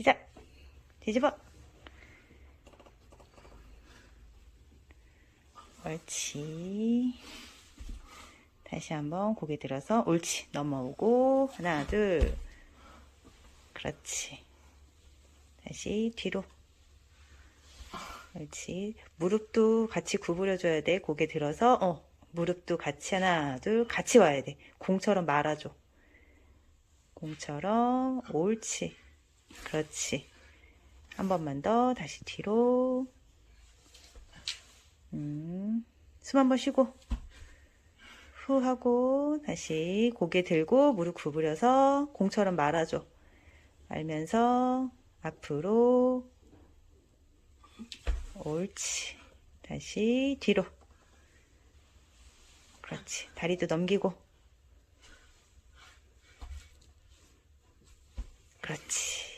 시작. 뒤집어. 옳지. 다시 한번 고개 들어서 옳지. 넘어오고 하나 둘. 그렇지. 다시 뒤로. 옳지. 무릎도 같이 구부려줘야 돼. 고개 들어서 어 무릎도 같이 하나 둘 같이 와야 돼. 공처럼 말아줘. 공처럼 옳지. 그렇지. 한 번만 더 다시 뒤로. 음, 숨 한 번 쉬고 후 하고 다시 고개 들고 무릎 구부려서 공처럼 말아줘. 말면서 앞으로 옳지. 다시 뒤로. 그렇지. 다리도 넘기고. 그렇지.